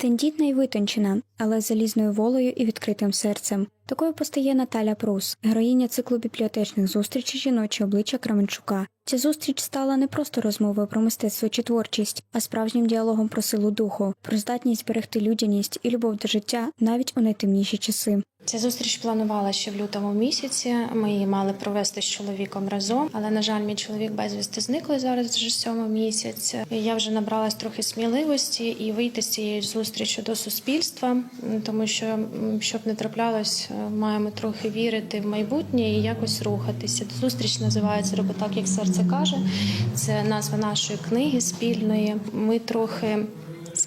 Тендітна і витончена, але з залізною волею і відкритим серцем. Такою постає Наталя Прус, героїня циклу бібліотечних зустрічей жіночі обличчя Кременчука. Ця зустріч стала не просто розмовою про мистецтво чи творчість, а справжнім діалогом про силу духу, про здатність зберегти людяність і любов до життя навіть у найтемніші часи. Ця зустріч планувала ще в лютому місяці. Ми її мали провести з чоловіком разом, але на жаль, мій чоловік безвісти зниклий зараз вже сьомий місяць. Я вже набралась трохи сміливості і вийти з цієї зустрічі до суспільства, тому що щоб не траплялось, е, маємо трохи вірити в майбутнє і якось рухатися. Зустріч називається «Роби так, як серце каже. Це назва нашої книги спільної. Ми трохи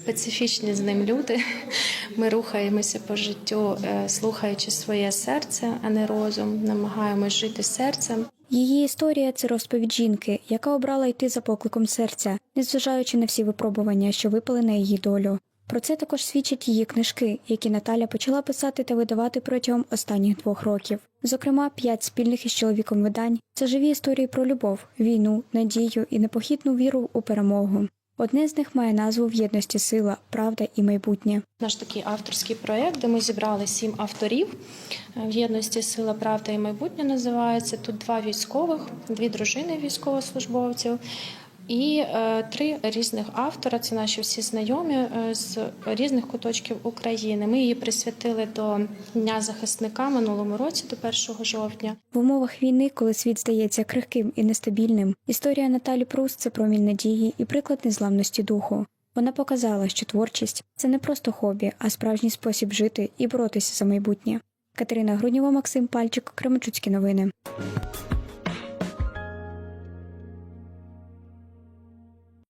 специфічні з ним люди. Ми рухаємося по життю, е, слухаючи своє серце, а не розум. Намагаємось жити серцем. Її історія це розповідь жінки, яка обрала йти за покликом серця, незважаючи на всі випробування, що випали на її долю. Про це також свідчать її книжки, які Наталя почала писати та видавати протягом останніх двох років. Зокрема, п'ять спільних із чоловіком видань це живі історії про любов, війну, надію і непохитну віру у перемогу. Одне з них має назву В єдності сила, правда і майбутнє. Наш такий авторський проєкт, де ми зібрали сім авторів. Е, В єдності сила, правда і майбутнє називається. Тут два військових, дві дружини військовослужбовців. І е, три різних автора. Це наші всі знайомі е, з різних куточків України. Ми її присвятили до Дня захисника минулому році, до 1 жовтня. В умовах війни, коли світ здається крихким і нестабільним, історія Наталі Прус це промінь надії і приклад незламності духу. Вона показала, що творчість це не просто хобі, а справжній спосіб жити і боротися за майбутнє. Катерина Груднєва, Максим Пальчик, Кременчуцькі новини.